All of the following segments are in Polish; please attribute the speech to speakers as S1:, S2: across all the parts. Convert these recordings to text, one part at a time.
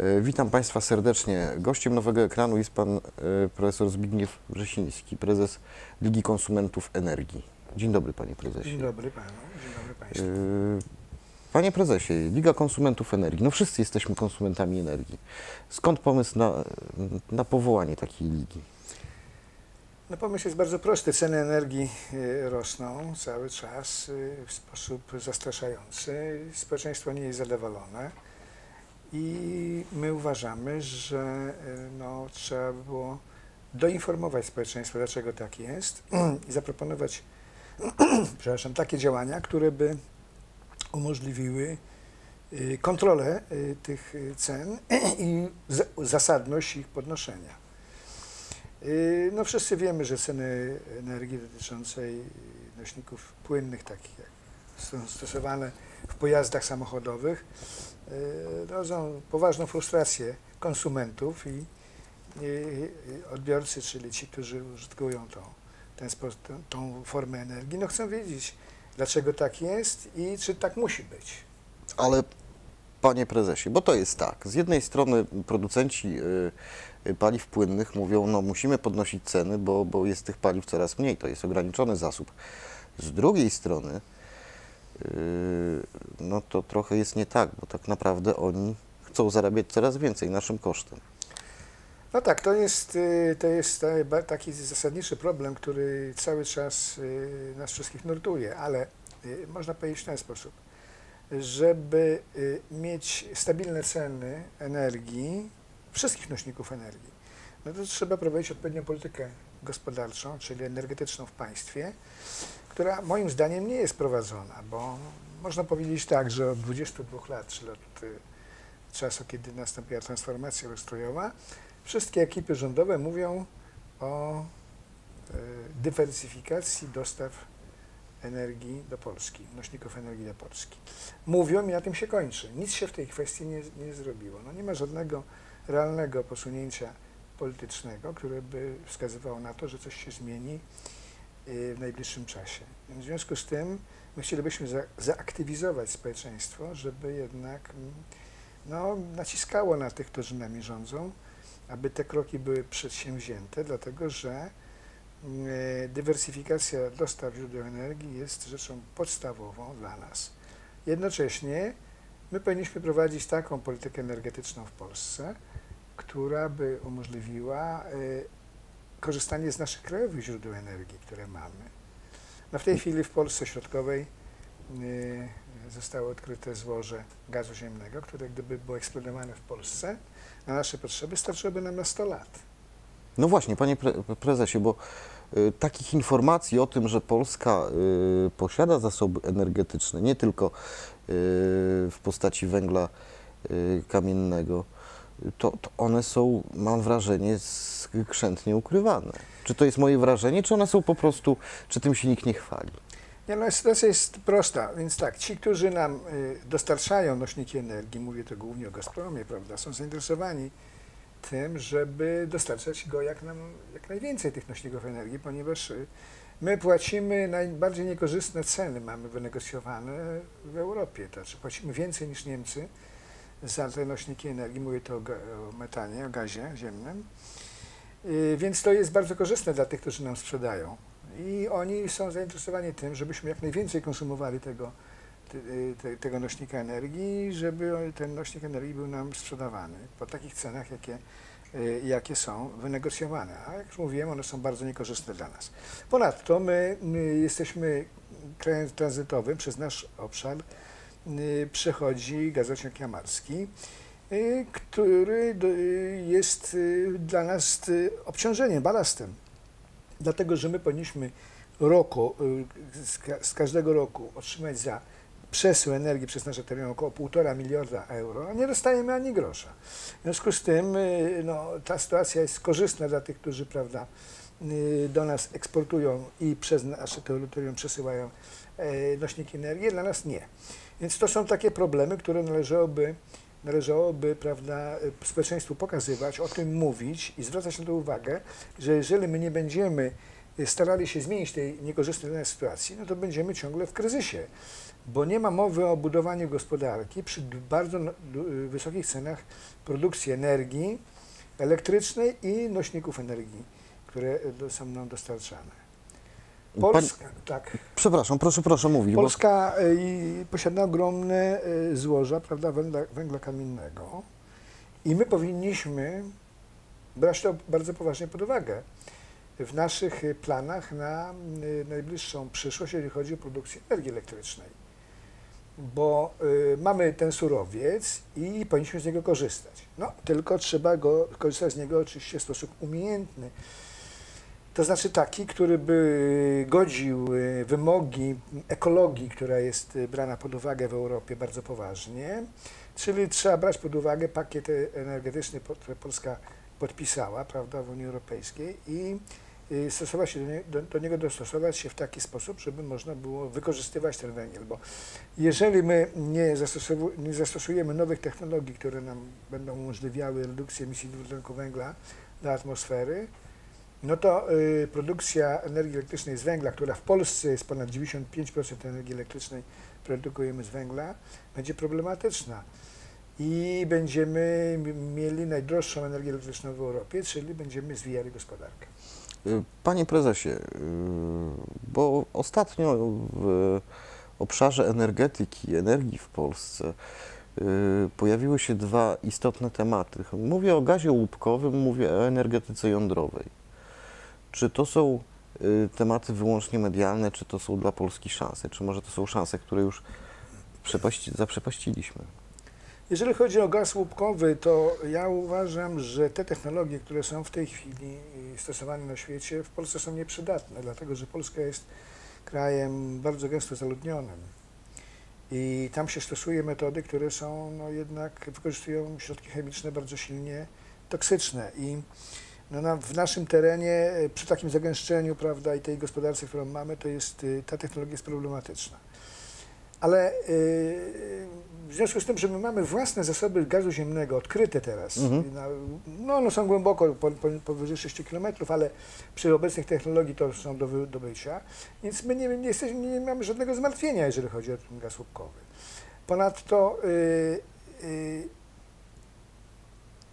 S1: E, Witam Państwa serdecznie. Gościem nowego ekranu jest Pan e, Profesor Zbigniew Wrzesiński, Prezes Ligi Konsumentów Energii. Dzień dobry Panie Prezesie.
S2: Dzień dobry panu, dzień dobry państwu.
S1: E, Panie Prezesie, Liga Konsumentów Energii. No wszyscy jesteśmy konsumentami energii. Skąd pomysł na, na powołanie takiej ligi?
S2: No pomysł jest bardzo prosty. Ceny energii rosną cały czas w sposób zastraszający. Społeczeństwo nie jest zadowolone i my uważamy, że y, no, trzeba by było doinformować społeczeństwo, dlaczego tak jest i zaproponować przepraszam, takie działania, które by umożliwiły y, kontrolę y, tych y, cen i za- zasadność ich podnoszenia. No wszyscy wiemy, że ceny energii dotyczącej nośników płynnych, takich jak są stosowane w pojazdach samochodowych, y, rodzą poważną frustrację konsumentów i odbiorcy, czyli ci, którzy użytkują tą, ten spo, tą, formę energii, no chcą wiedzieć, dlaczego tak jest i czy tak musi być.
S1: Ale Panie Prezesie, bo to jest tak. Z jednej strony producenci y, y, paliw płynnych mówią, no musimy podnosić ceny, bo, bo jest tych paliw coraz mniej, to jest ograniczony zasób. Z drugiej strony, no to trochę jest nie tak, bo tak naprawdę oni chcą zarabiać coraz więcej naszym kosztem.
S2: No tak, to jest, y, to jest taki zasadniczy problem, który cały czas y, nas wszystkich nurtuje, ale y, można powiedzieć w ten sposób, żeby mieć stabilne ceny energii, wszystkich nośników energii, no to trzeba prowadzić odpowiednią politykę gospodarczą, czyli energetyczną w państwie, która moim zdaniem nie jest prowadzona, bo można powiedzieć tak, że od 22 lat, czyli od czasu, kiedy nastąpiła transformacja ustrojowa, Wszystkie ekipy rządowe mówią o e, dywersyfikacji dostaw energii do Polski, nośników energii do Polski. Mówią i na tym się kończy. Nic się w tej kwestii nie, nie zrobiło. No nie ma żadnego realnego posunięcia politycznego, które by wskazywało na to, że coś się zmieni w najbliższym czasie. W związku z tym my chcielibyśmy za, zaaktywizować społeczeństwo, żeby jednak mm, no, naciskało na tych, którzy nami rządzą, aby te kroki były przedsięwzięte, dlatego że mm, e, dywersyfikacja dostaw źródeł energii jest rzeczą podstawową dla nas. Jednocześnie my powinniśmy prowadzić taką politykę energetyczną w Polsce, która by umożliwiła e, korzystanie z naszych krajowych źródeł energii, które mamy. No w tej chwili w Polsce Środkowej e, zostało odkryte złoże gazu ziemnego, które gdyby było eksplodowane w Polsce, na nasze potrzeby starczyłoby nam na 100 lat.
S1: No właśnie, panie pre prezesie, bo y, takich informacji o tym, że Polska y, posiada zasoby energetyczne, nie tylko y, w postaci węgla y, kamiennego, y, to, to one są, mam wrażenie, skrzętnie ukrywane. Czy to jest moje wrażenie, czy one są po prostu, czy tym się nikt nie chwali?
S2: Nie, no, sytuacja jest prosta, więc tak, ci, którzy nam y, dostarczają nośniki energii, mówię to głównie o Gazpromie, prawda, są zainteresowani tym, żeby dostarczać go jak, nam, jak najwięcej tych nośników energii, ponieważ y, my płacimy najbardziej niekorzystne ceny, mamy wynegocjowane w Europie, to znaczy płacimy więcej niż Niemcy za nośniki energii, mówię to o, o metanie, o gazie ziemnym, y, więc to jest bardzo korzystne dla tych, którzy nam sprzedają. I oni są zainteresowani tym, żebyśmy jak najwięcej konsumowali tego, te, te, tego nośnika energii, żeby ten nośnik energii był nam sprzedawany po takich cenach, jakie, y, jakie są wynegocjowane. A jak już mówiłem, one są bardzo niekorzystne dla nas. Ponadto my, my jesteśmy krajem tranzytowym, przez nasz obszar y, przechodzi gazociąg jamalski, y, który y, jest y, dla nas y, obciążeniem, balastem dlatego że my powinniśmy roku, y, z, ka- z każdego roku otrzymać za przesył energii przez nasze tereny około 1,5 miliarda euro, a nie dostajemy ani grosza. W związku z tym y, no, ta sytuacja jest korzystna dla tych, którzy prawda, y, do nas eksportują i przez nasze terytorium przesyłają e, nośniki energii, dla nas nie. Więc to są takie problemy, które należałoby, należałoby prawda, y, społeczeństwu pokazywać, o tym mówić i zwracać na to uwagę, że jeżeli my nie będziemy starali się zmienić tej niekorzystnej sytuacji, no to będziemy ciągle w kryzysie, bo nie ma mowy o budowaniu gospodarki przy bardzo du- wysokich cenach produkcji energii elektrycznej i nośników energii, które są nam dostarczane. Polska, tak.
S1: Przepraszam, proszę, proszę mówić. bo-
S2: Polska y, i posiada ogromne y, złoża prawda, węgla, węgla kamiennego i my powinniśmy brać to bardzo poważnie pod uwagę w naszych y, planach na y, najbliższą przyszłość, jeżeli chodzi o produkcję energii elektrycznej. Bo y, mamy ten surowiec i powinniśmy z niego korzystać. No, tylko trzeba go, korzystać z niego oczywiście w sposób umiejętny. To znaczy taki, który by godził y, wymogi ekologii, która jest y, brana pod uwagę w Europie bardzo poważnie. Czyli trzeba brać pod uwagę pakiet energetyczny, który Polska podpisała prawda, w Unii Europejskiej i y, stosować się do, nie, do, do niego dostosować się w taki sposób, żeby można było wykorzystywać ten węgiel. Bo jeżeli my nie, nie zastosujemy nowych technologii, które nam będą umożliwiały redukcję emisji dwutlenku węgla do atmosfery, no to y, produkcja energii elektrycznej z węgla, która w Polsce jest ponad 95% energii elektrycznej produkujemy z węgla, będzie problematyczna. I będziemy mieli najdroższą energię elektryczną w Europie, czyli będziemy zwijali gospodarkę.
S1: Y, Panie prezesie, y, bo ostatnio w obszarze energetyki, energii w Polsce y, pojawiły się dwa istotne tematy. Mówię o gazie łupkowym, mówię o energetyce jądrowej. Czy to są y, tematy wyłącznie medialne, czy to są dla Polski szanse? Czy może to są szanse, które już przepaści, zaprzepaściliśmy?
S2: Jeżeli chodzi o gaz łupkowy, to ja uważam, że te technologie, które są w tej chwili y, stosowane na świecie, w Polsce są nieprzydatne, dlatego że Polska jest krajem bardzo gęsto zaludnionym. I tam się stosuje metody, które są no, jednak wykorzystują środki chemiczne bardzo silnie toksyczne. I no, na, w naszym terenie, y, przy takim zagęszczeniu prawda, i tej gospodarce, którą mamy, to jest, y, ta technologia jest problematyczna. Ale y, w związku z tym, że my mamy własne zasoby gazu ziemnego, odkryte teraz,
S1: Mhm.
S2: na, no one są głęboko, po, po, powyżej 6 km, ale przy obecnych technologii to są do wydobycia, więc my nie, nie, jesteśmy, nie mamy żadnego zmartwienia, jeżeli chodzi o ten gaz łupkowy. Ponadto y, y,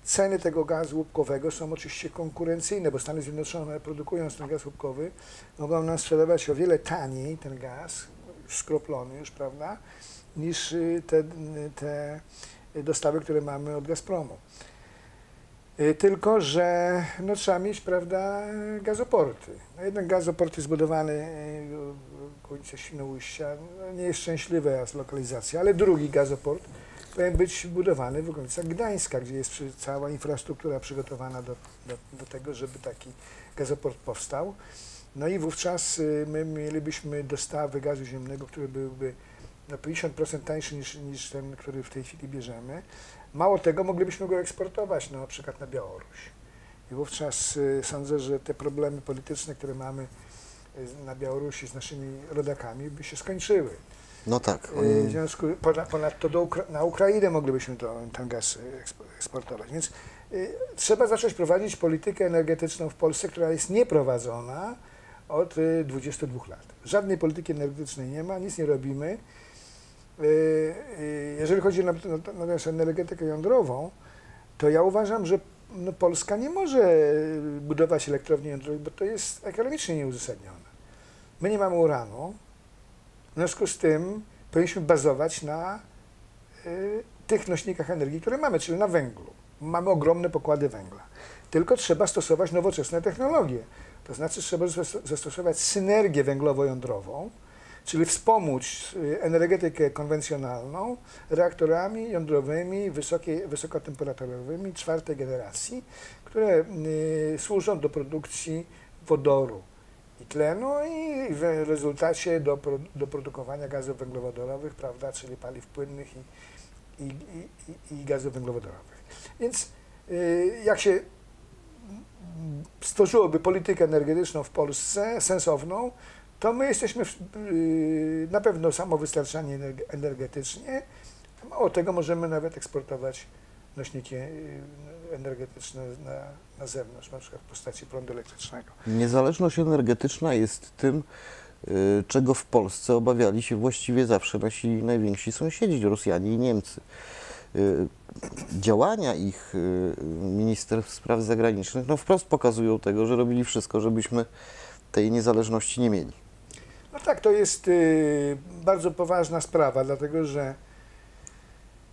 S2: ceny tego gazu łupkowego są oczywiście konkurencyjne, bo Stany Zjednoczone produkując ten gaz łupkowy mogą nam sprzedawać o wiele taniej ten gaz, skroplony już, prawda, niż y, te, te dostawy, które mamy od Gazpromu. Y, Tylko, że no, trzeba mieć, prawda, gazoporty. No, jeden gazoport jest zbudowany y, w okolicy Świnoujścia, no, nie jest szczęśliwa lokalizacja, ale drugi gazoport powinien być budowany w okolicach Gdańska, gdzie jest cała infrastruktura przygotowana do, do, do tego, żeby taki gazoport powstał. No i wówczas y, my mielibyśmy dostawy gazu ziemnego, który byłby na 50% tańszy niż, niż ten, który w tej chwili bierzemy. Mało tego, moglibyśmy go eksportować no, na przykład na Białoruś. I wówczas y, sądzę, że te problemy polityczne, które mamy y, na Białorusi z naszymi rodakami, by się skończyły.
S1: No tak.
S2: Y, W
S1: Oni,
S2: związku, ponad- ponadto do Ukra- na Ukrainę moglibyśmy to, ten gaz ekspo- eksportować. Więc y, trzeba zacząć prowadzić politykę energetyczną w Polsce, która jest nieprowadzona od y, 22 lat. Żadnej polityki energetycznej nie ma, nic nie robimy. Y, y, Jeżeli chodzi na- na- natomiast o energetykę jądrową, to ja uważam, że no, Polska nie może budować elektrowni jądrowej, bo to jest ekonomicznie nieuzasadnione. My nie mamy uranu, w związku z tym powinniśmy bazować na y, tych nośnikach energii, które mamy, czyli na węglu. Mamy ogromne pokłady węgla. Tylko trzeba stosować nowoczesne technologie. To znaczy trzeba zas- zastosować synergię węglowo-jądrową, czyli wspomóc y, energetykę konwencjonalną reaktorami jądrowymi wysokiej, wysokotemperaturowymi czwartej generacji, które y, służą do produkcji wodoru i tlenu i w rezultacie do, do produkowania gazów węglowodorowych, prawda, czyli paliw płynnych i, i, i, i, gazów węglowodorowych. Więc y, jak się stworzyłoby politykę energetyczną w Polsce sensowną, to my jesteśmy w- y, na pewno samowystarczalni energe- energetycznie. Mało tego, możemy nawet eksportować nośniki y, energetyczne na, na zewnątrz, na przykład w postaci prądu elektrycznego.
S1: Niezależność energetyczna jest tym, y, czego w Polsce obawiali się właściwie zawsze nasi najwięksi sąsiedzi, Rosjanie i Niemcy. Y, Działania ich ministerstw spraw zagranicznych no wprost pokazują tego, że robili wszystko, żebyśmy tej niezależności nie mieli.
S2: No tak, to jest y, bardzo poważna sprawa, dlatego że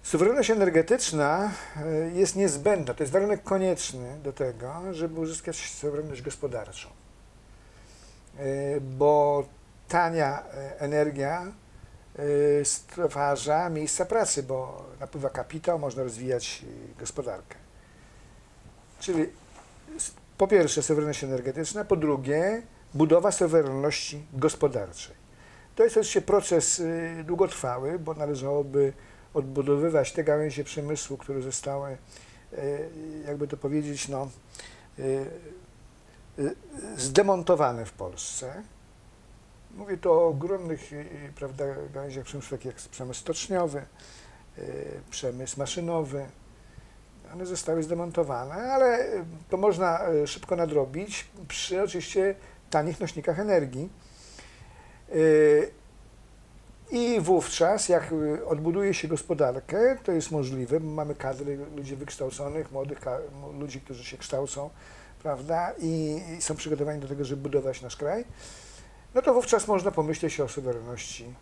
S2: suwerenność energetyczna y, jest niezbędna, to jest warunek konieczny do tego, żeby uzyskać suwerenność gospodarczą. Y, bo tania y, energia y, stwarza miejsca pracy, bo napływa kapitał, można rozwijać gospodarkę. Czyli po pierwsze suwerenność energetyczna, po drugie budowa suwerenności gospodarczej. To jest oczywiście proces y, długotrwały, bo należałoby odbudowywać te gałęzie przemysłu, które zostały, y, jakby to powiedzieć, no, y, zdemontowane w Polsce. Mówię tu o ogromnych prawda, gałęziach przemysłu, takich jak przemysł stoczniowy, przemysł maszynowy. One zostały zdemontowane, ale to można szybko nadrobić przy oczywiście tanich nośnikach energii. Y, I wówczas, jak y, odbuduje się gospodarkę, to jest możliwe, mamy kadry ludzi wykształconych, młodych ludzi, którzy się kształcą, prawda, i, i są przygotowani do tego, żeby budować nasz kraj, no to wówczas można pomyśleć o suwerenności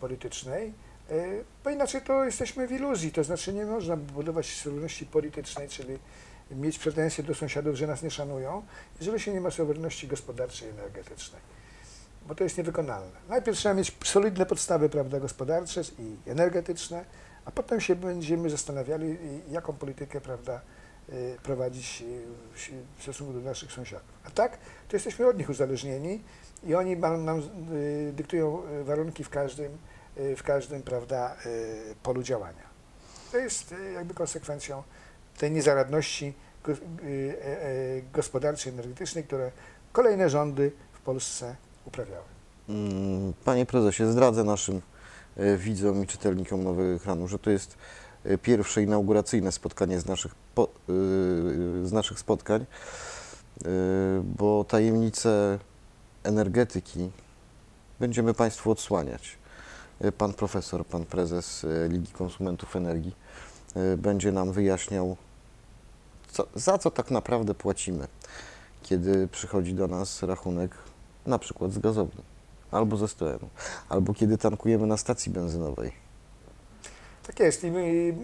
S2: politycznej, y, bo inaczej to jesteśmy w iluzji, to znaczy nie można budować suwerenności politycznej, czyli mieć pretensje do sąsiadów, że nas nie szanują, jeżeli się nie ma suwerenności gospodarczej i energetycznej. Bo to jest niewykonalne. Najpierw trzeba mieć solidne podstawy prawda, gospodarcze i energetyczne, a potem się będziemy zastanawiali, jaką politykę prawda, y, prowadzić y, w stosunku do naszych sąsiadów. A tak, to jesteśmy od nich uzależnieni i oni nam, y, dyktują warunki w każdym, w każdym prawda, polu działania. To jest jakby konsekwencją tej niezaradności y, e, gospodarczej, energetycznej, które kolejne rządy w Polsce uprawiały.
S1: Mm, Panie prezesie, zdradzę naszym e, widzom i czytelnikom Nowego Ekranu, że to jest pierwsze inauguracyjne spotkanie z naszych, po, y, z naszych spotkań, y, bo tajemnice energetyki będziemy Państwu odsłaniać. Pan profesor, pan prezes Ligi Konsumentów Energii będzie nam wyjaśniał, co, za co tak naprawdę płacimy, kiedy przychodzi do nas rachunek na przykład z gazowni albo ze stołu, albo kiedy tankujemy na stacji benzynowej.
S2: Tak jest. I my,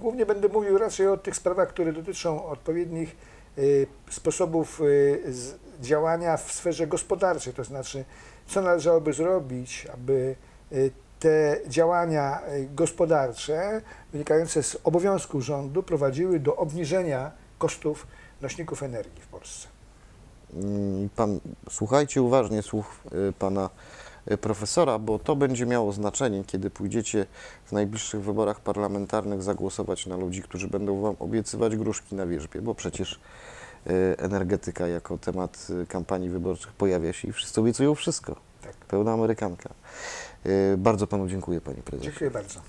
S2: głównie będę mówił raczej o tych sprawach, które dotyczą odpowiednich y, sposobów y, działania w sferze gospodarczej, to znaczy, co należałoby zrobić, aby y, te działania y, gospodarcze wynikające z obowiązku rządu prowadziły do obniżenia kosztów nośników energii w Polsce.
S1: Mm, Pan, słuchajcie uważnie słów y, pana y, profesora, bo to będzie miało znaczenie, kiedy pójdziecie w najbliższych wyborach parlamentarnych zagłosować na ludzi, którzy będą wam obiecywać gruszki na wierzbie, bo przecież y, energetyka jako temat kampanii wyborczych pojawia się i wszyscy obiecują wszystko.
S2: Tak.
S1: Pełna amerykanka. Bardzo panu dziękuję, panie prezesie.
S2: Dziękuję bardzo.